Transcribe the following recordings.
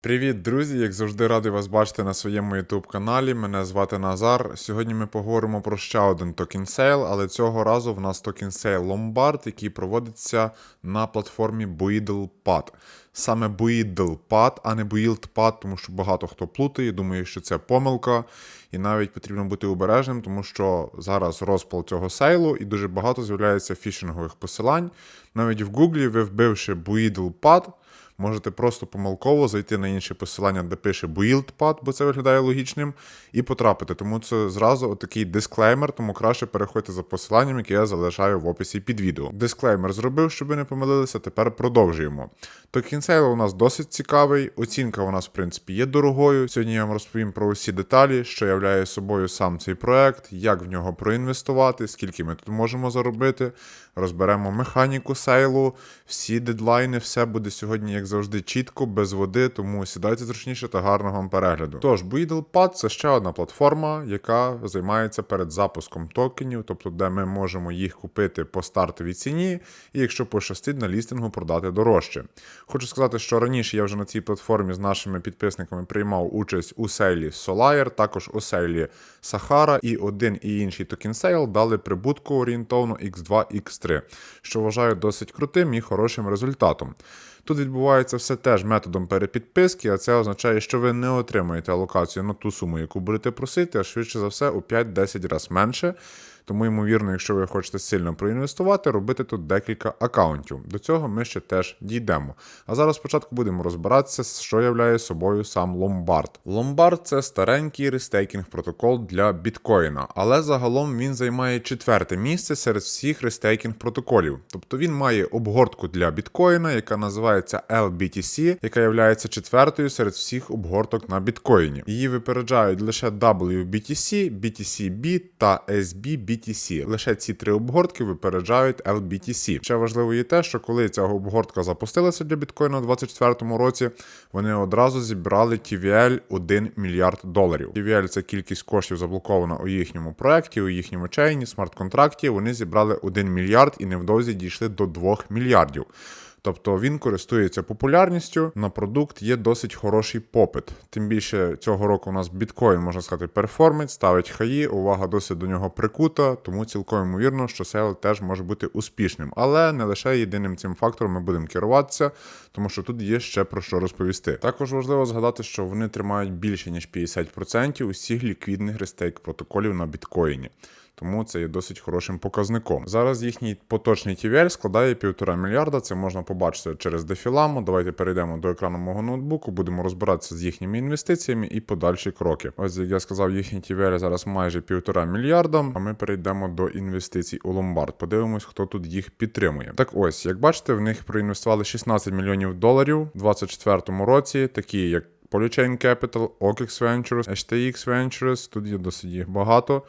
Привіт, друзі! Як завжди, радий вас бачити на своєму YouTube каналі. Мене звати Назар. Сьогодні ми поговоримо про ще один токен сейл, але цього разу в нас токен сейл Lombard, який проводиться на платформі BuidlePad. Саме BuidlePad, а не BuildPad, тому що багато хто плутає, думає, що це помилка. І навіть потрібно бути обережним, тому що зараз розпал цього сейлу і дуже багато з'являється фішингових посилань. Навіть в Гуглі, ви вбивши BuidlePad, можете просто помилково зайти на інше посилання, де пише BuildPad, бо це виглядає логічним, і потрапити. Тому це зразу отакий дисклеймер, тому краще переходьте за посиланням, яке я залишаю в описі під відео. Дисклеймер зробив, щоб ви не помилилися. Тепер продовжуємо. Токен сейл у нас досить цікавий. Оцінка у нас, в принципі, є дорогою. Сьогодні я вам розповім про усі деталі, що являє собою сам цей проект, як в нього проінвестувати, скільки ми тут можемо заробити. Розберемо механіку сейлу, всі дедлайни, все буде сьогодні, як завжди, чітко, без води, тому сідайте зручніше та гарного вам перегляду. Тож, BuidlePad – це ще одна платформа, яка займається перед запуском токенів, тобто де ми можемо їх купити по стартовій ціні, і якщо пощастить на лістингу продати дорожче. Хочу сказати, що раніше я вже на цій платформі з нашими підписниками приймав участь у сейлі Solaire, також у сейлі Sahara, і один і інший токен сейл дали прибутку орієнтовно X2, X3, що вважаю досить крутим і хорошим результатом. Тут відбувається все теж методом перепідписки, а це означає, що ви не отримаєте алокацію на ту суму, яку будете просити, а швидше за все у 5-10 разів менше. Тому, ймовірно, якщо ви хочете сильно проінвестувати, робити тут декілька аккаунтів. До цього ми ще теж дійдемо. А зараз спочатку будемо розбиратися, що являє собою сам Lombard. Lombard – це старенький рестейкінг протокол для біткоїна, але загалом він займає четверте місце серед всіх рестейкінг протоколів. Тобто він має обгортку для біткоїна, яка називається LBTC, яка є четвертою серед всіх обгорток на біткоїні. Її випереджають лише WBTC, BTC-B та SB-BTC. Лише ці три обгортки випереджають LBTC. Ще важливо є те, що коли ця обгортка запустилася для біткоїна у 2024 році, вони одразу зібрали TVL 1 мільярд доларів. TVL – це кількість коштів заблокована у їхньому проекті, у їхньому чейні, смарт-контракті. Вони зібрали 1 мільярд і невдовзі дійшли до 2 мільярдів. Тобто він користується популярністю, на продукт є досить хороший попит. Тим більше цього року у нас біткоін, можна сказати, перформить, ставить хаї, увага досить до нього прикута, тому цілком ймовірно, що сейл теж може бути успішним. Але не лише єдиним цим фактором ми будемо керуватися, тому що тут є ще про що розповісти. Також важливо згадати, що вони тримають більше ніж 50% усіх ліквідних рестейк протоколів на біткоїні. Тому це є досить хорошим показником. Зараз їхній поточний TVL складає 1,5 мільярда. Це можна побачити через дефіламу. Давайте перейдемо до екрану мого ноутбуку, будемо розбиратися з їхніми інвестиціями і подальші кроки. Ось як я сказав, їхній TVL зараз майже 1,5 мільярда. А ми перейдемо до інвестицій у Lombard. Подивимось, хто тут їх підтримує. Так ось, як бачите, в них проінвестували 16 мільйонів доларів у 2024 році, такі як Polychain Capital, OKX Ventures, HTX Ventures, тут є досить їх багато.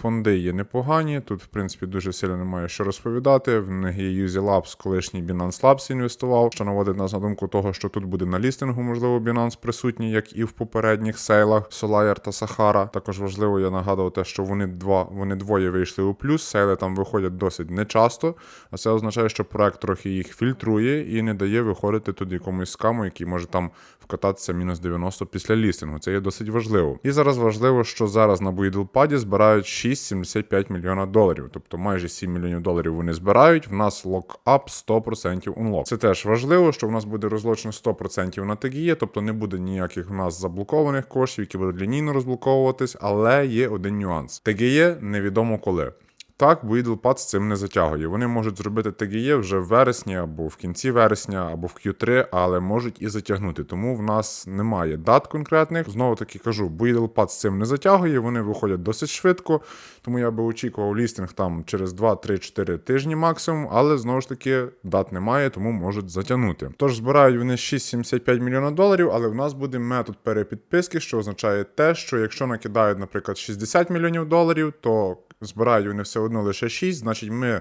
Фонди є непогані. Тут, в принципі, дуже сильно немає що розповідати. В них є Юзі Labs, колишній Binance Labs інвестував, що наводить нас на думку того, що тут буде на лістингу, можливо, Binance присутній, як і в попередніх сейлах Solaire та Sahara. Також важливо, я нагадував те, що вони два, вони двоє вийшли у плюс. Сейли там виходять досить нечасто, а це означає, що проект трохи їх фільтрує і не дає виходити тут якомусь скаму, який може там вкататися мінус 90 після лістингу. Це є досить важливо. І зараз важливо, що зараз на BuidlePad збирають 6,75 мільйона доларів, тобто майже 7 мільйонів доларів вони збирають. В нас локап 100% унлок. Це теж важливо, що в нас буде розлочено 100% на TGE, тобто не буде ніяких в нас заблокованих коштів, які будуть лінійно розблоковуватись, але є один нюанс. Тегіє невідомо коли. Так, BuidlePad з цим не затягує. Вони можуть зробити TGE вже в вересні або в кінці вересня, або в Q3, але можуть і затягнути. Тому в нас немає дат конкретних. Знову таки кажу, з цим не затягує, вони виходять досить швидко. Тому я би очікував лістинг там через 2-3-4 тижні максимум, але знову ж таки дат немає, тому можуть затягнути. Тож збирають вони 6,75 мільйона доларів, але в нас буде метод перепідписки, що означає те, що якщо накидають, наприклад, 60 мільйонів доларів, то збирають вони все одно лише 6, значить ми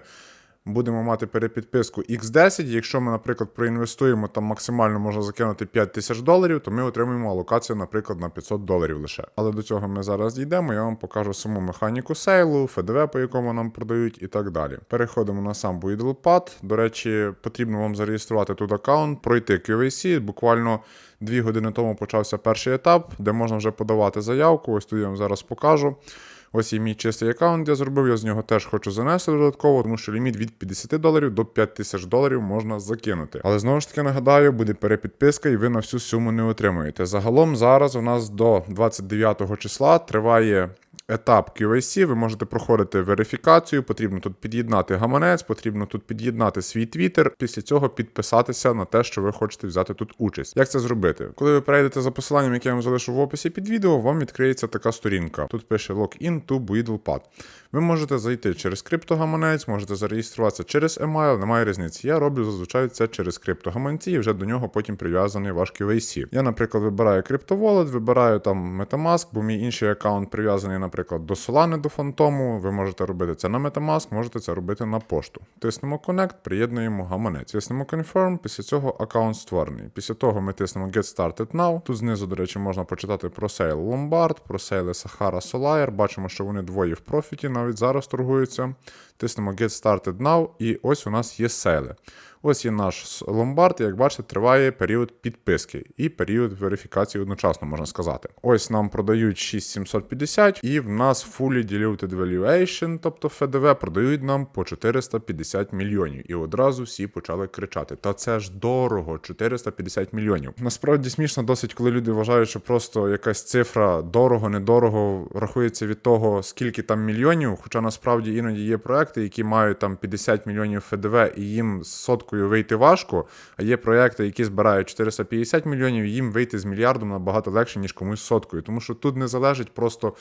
будемо мати перепідписку X10. Якщо ми, наприклад, проінвестуємо там максимально можна закинути 5 тисяч доларів, то ми отримуємо алокацію, наприклад, на 500 доларів лише. Але до цього ми зараз дійдемо. Я вам покажу саму механіку сейлу, ФДВ, по якому нам продають, і так далі. Переходимо на сам Buidlepad. До речі, потрібно вам зареєструвати тут аккаунт, пройти QVC. Буквально дві години тому почався перший етап, де можна вже подавати заявку. Ось тут я вам зараз покажу. Ось і мій чистий аккаунт, я зробив, я з нього теж хочу занести додатково, тому що ліміт від 50 доларів до 5 тисяч доларів можна закинути. Але знову ж таки нагадаю, буде перепідписка, і ви на всю суму не отримуєте. Загалом зараз у нас до 29 числа триває. Етап QAC, ви можете проходити верифікацію, потрібно тут під'єднати гаманець, потрібно тут під'єднати свій твіттер, після цього підписатися на те, що ви хочете взяти тут участь. Як це зробити? Коли ви перейдете за посиланням, яке я вам залишу в описі під відео, вам відкриється така сторінка. Тут пише Login to Buidlepad. Ви можете зайти через криптогаманець, можете зареєструватися через email, немає різниці. Я роблю зазвичай це через криптогаманці, і вже до нього потім прив'язаний ваш QAC. Я, наприклад, вибираю CryptoWallet, вибираю там Metamask, бо мій інший аккаунт прив'язаний, наприклад, до Solana, до Фантому. Ви можете робити це на Metamask, можете це робити на пошту. Тиснемо Connect, приєднуємо гаманець. Тиснемо Confirm, після цього аккаунт створений. Після того ми тиснемо Get Started Now. Тут знизу, до речі, можна почитати про сейл Lombard, про сейли Sahara Solar. Бачимо, що вони двоє в профіті навіть зараз торгуються. Тиснемо Get Started Now, і ось у нас є сейли. Ось є наш ломбард, як бачите, триває період підписки і період верифікації одночасно, можна сказати. Ось нам продають 6750, і в нас fully diluted valuation, тобто ФДВ, продають нам по 450 мільйонів. І одразу всі почали кричати: Та це ж дорого, 450 мільйонів. Насправді смішно досить, коли люди вважають, що просто якась цифра дорого, недорого рахується від того, скільки там мільйонів. Хоча насправді іноді є проекти, які мають там 50 мільйонів ФДВ, і їм з соткою вийти важко. А є проекти, які збирають 450 мільйонів, і їм вийти з мільярдом набагато легше, ніж комусь з соткою. Тому що тут не залежить просто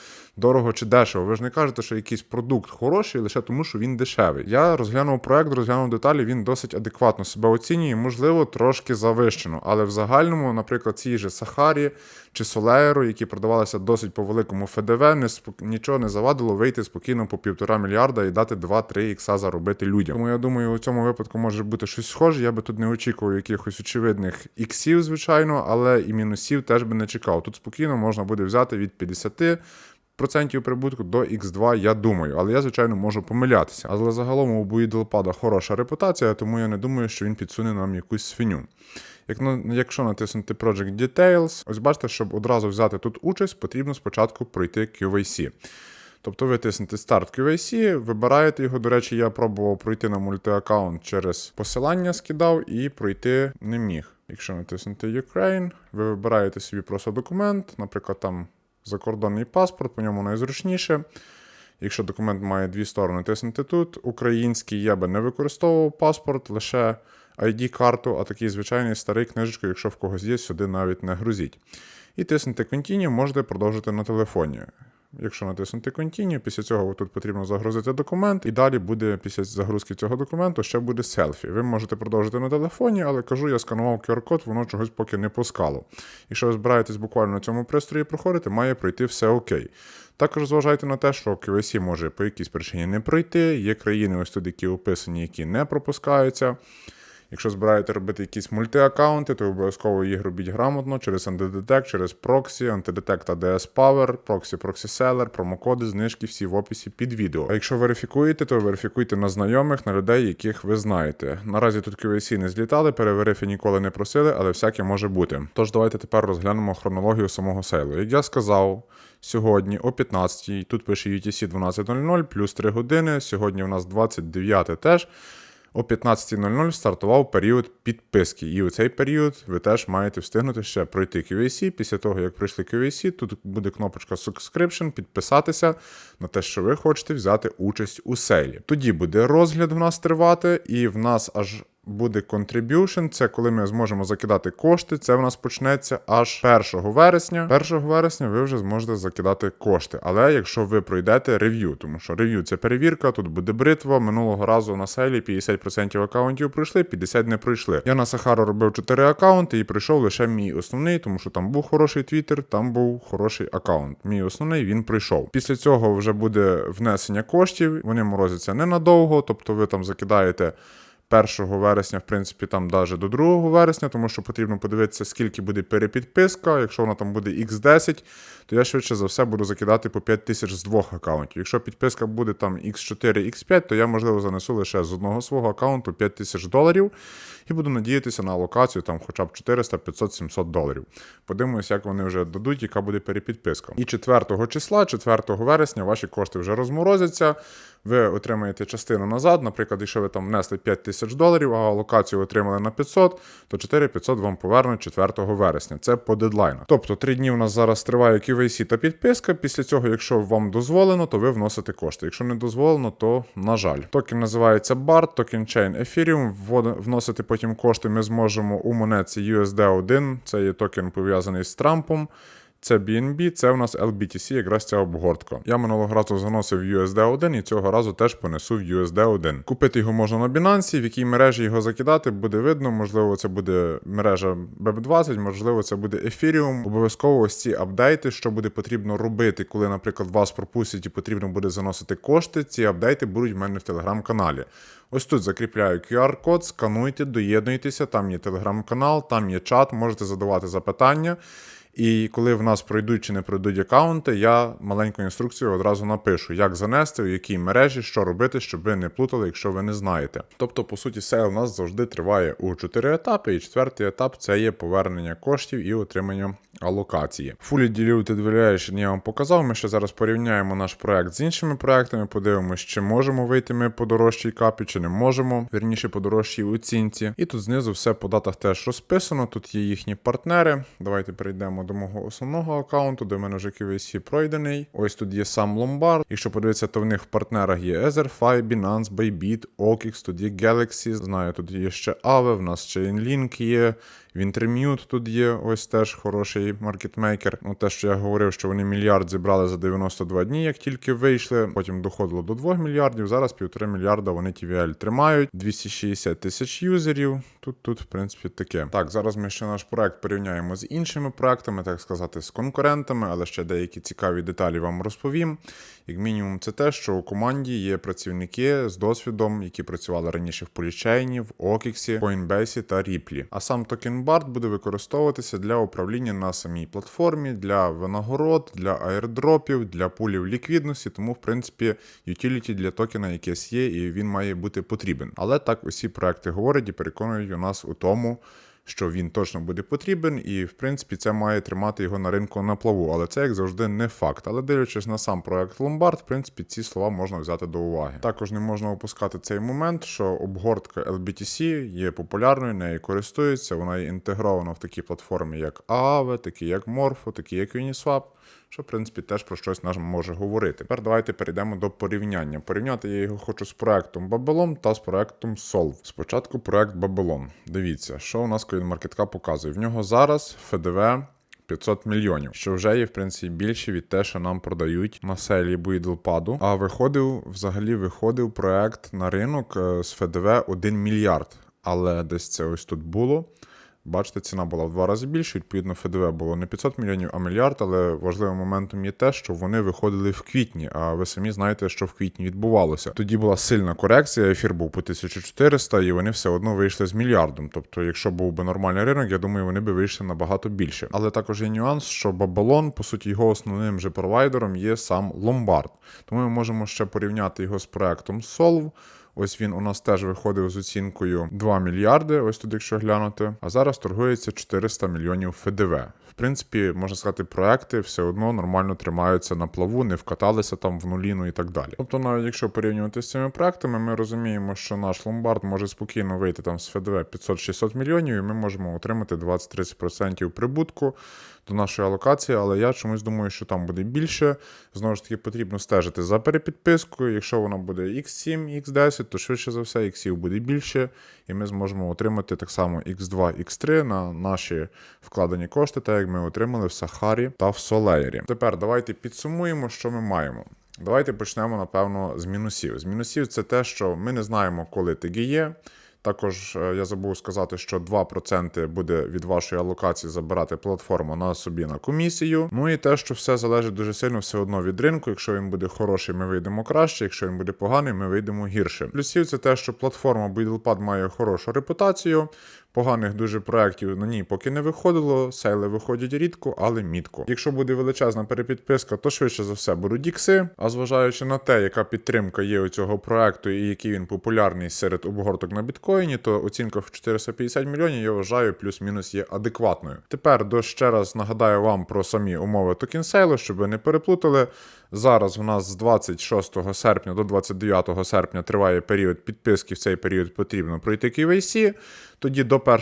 дорого чи дешево. Ви ж не кажете, що якийсь продукт хороший лише тому, що він дешевий. Я розглянув проект, розглянув деталі, він досить адекватно себе оцінює, можливо, трошки завищено. Але в загальному, наприклад, цій же Сахарі чи Солеєру, які продавалися досить по великому ФДВ, не спок... нічого не завадило вийти спокійно по півтора мільярда і дати 2-3 ікса заробити людям. Тому я думаю, у цьому випадку може бути щось схоже. Я би тут не очікував якихось очевидних іксів, звичайно, але і мінусів теж би не чекав. Тут спокійно можна буде взяти від 50 процентів прибутку до X2, я думаю, але я, звичайно, можу помилятися. Але загалом у Буїдлпада хороша репутація, тому я не думаю, що він підсуне нам якусь свиню. Як, якщо натиснути Project Details, ось бачите, щоб одразу взяти тут участь, потрібно спочатку пройти QVC. Тобто ви тиснете Start QVC, вибираєте його. До речі, я пробував пройти на мультиаккаунт через посилання, скидав і пройти не міг. Якщо натиснути Ukraine, ви вибираєте собі просто документ, наприклад, там закордонний паспорт, по ньому найзручніше. Якщо документ має дві сторони, тиснути тут. Український я би не використовував паспорт, лише ID-карту, а такий звичайний старий книжечку, якщо в когось є, сюди навіть не грузіть. І тиснути Continue, можете продовжити на телефоні. Якщо натиснути Continue, після цього тут потрібно загрузити документ, і далі буде після загрузки цього документу ще буде селфі. Ви можете продовжити на телефоні, але кажу, я сканував QR-код, воно чогось поки не пускало. Якщо ви збираєтесь буквально на цьому пристрої проходити, має пройти все окей. Також зважайте на те, що QVC може по якійсь причині не пройти. Є країни, ось тут, які описані, які не пропускаються. Якщо збираєте робити якісь мультиаккаунти, то обов'язково їх робіть грамотно через Antidetect, через Proxy, Antidetect ADS Power, Proxy Proxy Seller, промокоди, знижки всі в описі під відео. А якщо верифікуєте, то верифікуйте на знайомих, на людей, яких ви знаєте. Наразі тут QVC не злітали, переверифи ніколи не просили, але всяке може бути. Тож давайте тепер розглянемо хронологію самого сейлу. Як я сказав, сьогодні о 15 тут пише UTC 12.00 плюс 3 години. Сьогодні у нас 29 теж. О 15.00 стартував період підписки, і у цей період ви теж маєте встигнути ще пройти QVC. Після того, як пройшли QVC, тут буде кнопочка Subscription, підписатися на те, що ви хочете взяти участь у сейлі. Тоді буде розгляд в нас тривати, і в нас аж буде contribution, це коли ми зможемо закидати кошти. Це в нас почнеться аж 1 вересня. 1 вересня ви вже зможете закидати кошти. Але якщо ви пройдете рев'ю, тому що рев'ю це перевірка, тут буде бритва. Минулого разу на селі 50% аккаунтів пройшли, 50 не пройшли. Я на Сахару робив 4 аккаунти і пройшов лише мій основний, тому що там був хороший твіттер, там був хороший аккаунт. Мій основний він пройшов. Після цього вже буде внесення коштів. Вони морозяться ненадовго, тобто ви там закидаєте. 1 вересня, в принципі, там навіть до 2 вересня, тому що потрібно подивитися, скільки буде перепідписка. Якщо вона там буде X10, то я швидше за все буду закидати по 5 тисяч з двох аккаунтів. Якщо підписка буде там X4, X5, то я, можливо, занесу лише з одного свого аккаунту 5 тисяч доларів і буду надіятися на алокацію там хоча б 400, 500, 700 доларів. Подивимось, як вони вже дадуть, яка буде перепідписка. І 4 числа, 4 вересня, ваші кошти вже розморозяться. Ви отримаєте частину назад. Наприклад, якщо ви там внесли 5 тисяч доларів, а алокацію отримали на 500, то 4500 вам повернуть 4 вересня. Це по дедлайну. Тобто 3 дні у нас зараз триває QVC та підписка. Після цього, якщо вам дозволено, то ви вносите кошти. Якщо не дозволено, то на жаль. Токен називається BART, токен Chain Ethereum. Вносити потім кошти ми зможемо у монетці USD1. Це є токен пов'язаний з Трампом. Це BNB, це у нас LBTC, якраз ця обгортка. Я минулого разу заносив USD1 і цього разу теж понесу в USD1. Купити його можна на Binance, в якій мережі його закидати, буде видно. Можливо, це буде мережа BEP20, можливо, це буде Ethereum. Обов'язково ось ці апдейти, що буде потрібно робити, коли, наприклад, вас пропустять і потрібно буде заносити кошти. Ці апдейти будуть в мене в телеграм-каналі. Ось тут закріпляю QR-код, скануйте, доєднуйтеся, там є телеграм-канал, там є чат, можете задавати запитання. І коли в нас пройдуть чи не пройдуть аккаунти, я маленьку інструкцію одразу напишу, як занести, у якій мережі, що робити, щоб ви не плутали, якщо ви не знаєте. Тобто, по суті, сейл у нас завжди триває у чотири етапи, і четвертий етап це є повернення коштів і отримання алокації. Fully Diluted Valuation я вам показав. Ми ще зараз порівняємо наш проект з іншими проектами, подивимося, чи можемо вийти ми по дорожчій капі, чи не можемо, вірніше по дорожчій оцінці. І тут знизу все по датах теж розписано. Тут є їхні партнери. Давайте перейдемо до мого основного аккаунту, де в мене вже KVC пройдений. Ось тут є сам ломбард. Якщо подивитися, то в них в партнерах є EtherFi, Binance, Bybit, OKX, тут є Galaxy. Знаю, тут є ще Aave, в нас Chainlink є. Wintermute тут є ось теж хороший маркетмейкер. Ну, те, що я говорив, що вони мільярд зібрали за 92 дні, як тільки вийшли. Потім доходило до 2 мільярдів. Зараз півтора мільярда вони TVL тримають. 260 тисяч юзерів. Тут, тут, в принципі, таке. Так, зараз ми ще наш проект порівняємо з іншими проектами, так сказати, з конкурентами, але ще деякі цікаві деталі вам розповім. Як мінімум, це те, що у команді є працівники з досвідом, які працювали раніше в Полічейні, в Окіксі, Coinbase та Ripple. А сам токен BART буде використовуватися для управління на самій платформі, для винагород, для аірдропів, для пулів ліквідності. Тому, в принципі, utility для токена якесь є, і він має бути потрібен. Але так усі проекти говорять і переконують у нас у тому що він точно буде потрібен, і в принципі це має тримати його на ринку на плаву. Але це як завжди не факт. Але дивлячись на сам проект ломбард, в принципі, ці слова можна взяти до уваги. Також не можна опускати цей момент, що обгортка LBTC є популярною, нею користуються. Вона є інтегрована в такі платформи, як Aave, такі як Morpho, такі як Uniswap. Що, в принципі, теж про щось нам може говорити. Тепер давайте перейдемо до порівняння. Порівняти я його хочу з проектом Babylon та з проектом Solve. Спочатку проект Babylon. Дивіться, що у нас CoinMarketCap показує. В нього зараз ФДВ 500 мільйонів, що вже є, в принципі, більше від те, що нам продають на селі Буйдлпаду. А виходив, взагалі, виходив проект на ринок е, з ФДВ 1 мільярд. Але десь це ось тут було. Бачите, ціна була в два рази більше. Відповідно, ФДВ було не 500 мільйонів, а мільярд. Але важливим моментом є те, що вони виходили в квітні. А ви самі знаєте, що в квітні відбувалося. Тоді була сильна корекція. Ефір був по 1400, і вони все одно вийшли з мільярдом. Тобто, якщо був би нормальний ринок, я думаю, вони би вийшли набагато більше. Але також є нюанс, що Babylon, по суті, його основним же провайдером є сам Lombard. Тому ми можемо ще порівняти його з проектом Solve. Ось він у нас теж виходив з оцінкою 2 мільярди, ось тут, якщо глянути. А зараз торгується 400 мільйонів ФДВ. В принципі, можна сказати, проекти все одно нормально тримаються на плаву, не вкаталися там в нуліну і так далі. Тобто, навіть якщо порівнювати з цими проектами, ми розуміємо, що наш ломбард може спокійно вийти там з ФДВ 500-600 мільйонів, і ми можемо отримати 20-30% прибутку. До нашої алокації, але я чомусь думаю, що там буде більше. Знову ж таки, потрібно стежити за перепідпискою. Якщо вона буде X7, X10, то швидше за все, X буде більше, і ми зможемо отримати так само X2, X3 на наші вкладені кошти, так як ми отримали в Сахарі та в Солеєрі. Тепер давайте підсумуємо, що ми маємо. Давайте почнемо, напевно, з мінусів. З мінусів це те, що ми не знаємо, коли ТГ є. Також е, я забув сказати, що 2% буде від вашої алокації забирати платформа на собі на комісію. Ну і те, що все залежить дуже сильно все одно від ринку. Якщо він буде хороший, ми вийдемо краще. Якщо він буде поганий, ми вийдемо гірше. Плюсів це те, що платформа BuildPad має хорошу репутацію. Поганих дуже проєктів на ній поки не виходило. Сейли виходять рідко, але мітко. Якщо буде величезна перепідписка, то швидше за все будуть ікси. А зважаючи на те, яка підтримка є у цього проекту і який він популярний серед обгорток на біткоїні, то оцінка в 450 мільйонів я вважаю плюс-мінус є адекватною. Тепер до ще раз нагадаю вам про самі умови токенсейлу, щоб ви не переплутали. Зараз у нас з 26 серпня до 29 серпня триває період підписки. В цей період потрібно пройти KYC. Тоді до 1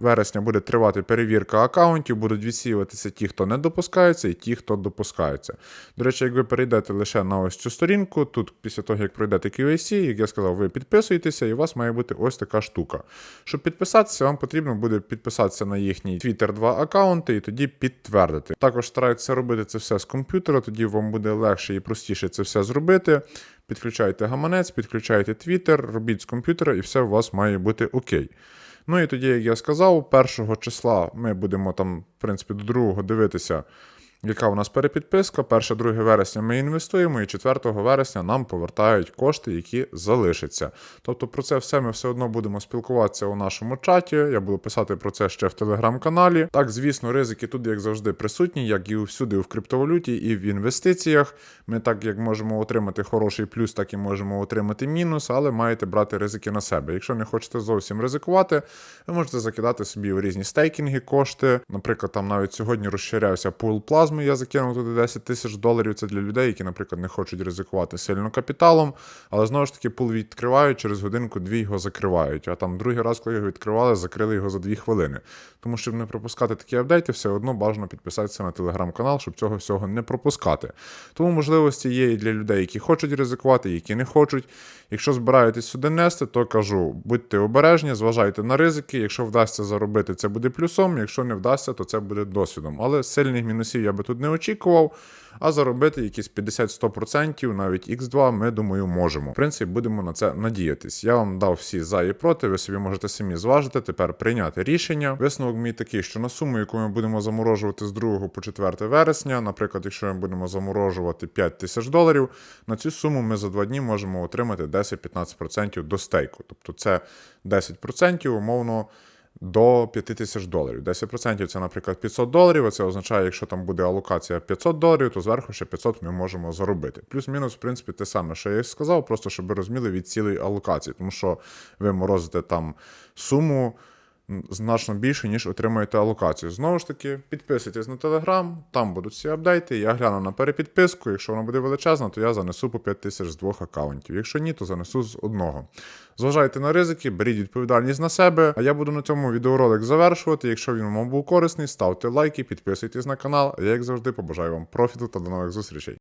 вересня буде тривати перевірка аккаунтів, будуть відсіюватися ті, хто не допускається, і ті, хто допускаються. До речі, як ви перейдете лише на ось цю сторінку, тут після того, як пройдете KYC, як я сказав, ви підписуєтеся, і у вас має бути ось така штука. Щоб підписатися, вам потрібно буде підписатися на їхній Twitter 2 аккаунти і тоді підтвердити. Також старайтеся робити це все з комп'ютера, тоді вам буде легше і простіше це все зробити. Підключайте гаманець, підключайте Twitter, робіть з комп'ютера, і все у вас має бути окей. Ну і тоді, як я сказав, 1 числа ми будемо там, в принципі, до другого дивитися, яка у нас перепідписка. 1-2 вересня ми інвестуємо, і 4 вересня нам повертають кошти, які залишаться. Тобто про це все ми все одно будемо спілкуватися у нашому чаті. Я буду писати про це ще в телеграм-каналі. Так, звісно, ризики тут, як завжди, присутні, як і всюди в криптовалюті, і в інвестиціях. Ми так як можемо отримати хороший плюс, так і можемо отримати мінус, але маєте брати ризики на себе. Якщо не хочете зовсім ризикувати, ви можете закидати собі в різні стейкінги кошти. Наприклад, там навіть сьогодні розширявся пул плазми. Я закинув туди 10 тисяч доларів. Це для людей, які, наприклад, не хочуть ризикувати сильно капіталом. Але знову ж таки, пул відкривають через годинку-дві його закривають. А там другий раз, коли його відкривали, закрили його за дві хвилини. Тому щоб не пропускати такі апдейти, все одно бажано підписатися на телеграм-канал, щоб цього всього не пропускати. Тому можливості є і для людей, які хочуть ризикувати, які не хочуть. Якщо збираєтесь сюди нести, то кажу, будьте обережні, зважайте на ризики. Якщо вдасться заробити, це буде плюсом. Якщо не вдасться, то це буде досвідом. Але сильних мінусів я би тут не очікував. А заробити якісь 50-100%, навіть X2, ми думаю, можемо. В принципі, будемо на це надіятись. Я вам дав всі за і проти. Ви собі можете самі зважити, тепер прийняти рішення. Висновок мій такий, що на суму, яку ми будемо заморожувати з 2 по 4 вересня, наприклад, якщо ми будемо заморожувати 5 тисяч доларів, на цю суму ми за 2 дні можемо отримати 10-15% до стейку. Тобто це 10% умовно до 5 тисяч доларів. 10% це, наприклад, 500 доларів. Це означає, якщо там буде алокація 500 доларів, то зверху ще 500 ми можемо заробити. Плюс-мінус, в принципі, те саме, що я сказав, просто щоб ви розуміли від цілої алокації, тому що ви морозите там суму. Значно більше, ніж отримуєте алокацію. Знову ж таки, підписуйтесь на телеграм, там будуть всі апдейти. Я гляну на перепідписку. Якщо вона буде величезна, то я занесу по 5 тисяч з двох аккаунтів. Якщо ні, то занесу з одного. Зважайте на ризики, беріть відповідальність на себе. А я буду на цьому відеоролик завершувати. Якщо він вам був корисний, ставте лайки, підписуйтесь на канал. Я, як завжди, побажаю вам профіту та до нових зустрічей.